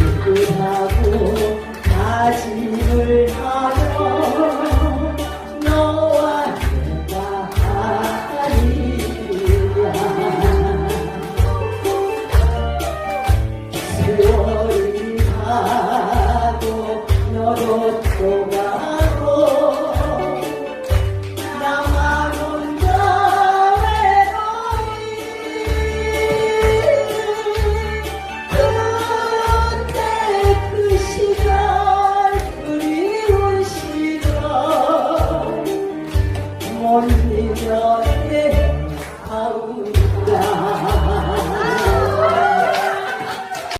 슬프다고 다짐을 하며 너와 내가 하리라 세월이 가고 너도 온리면에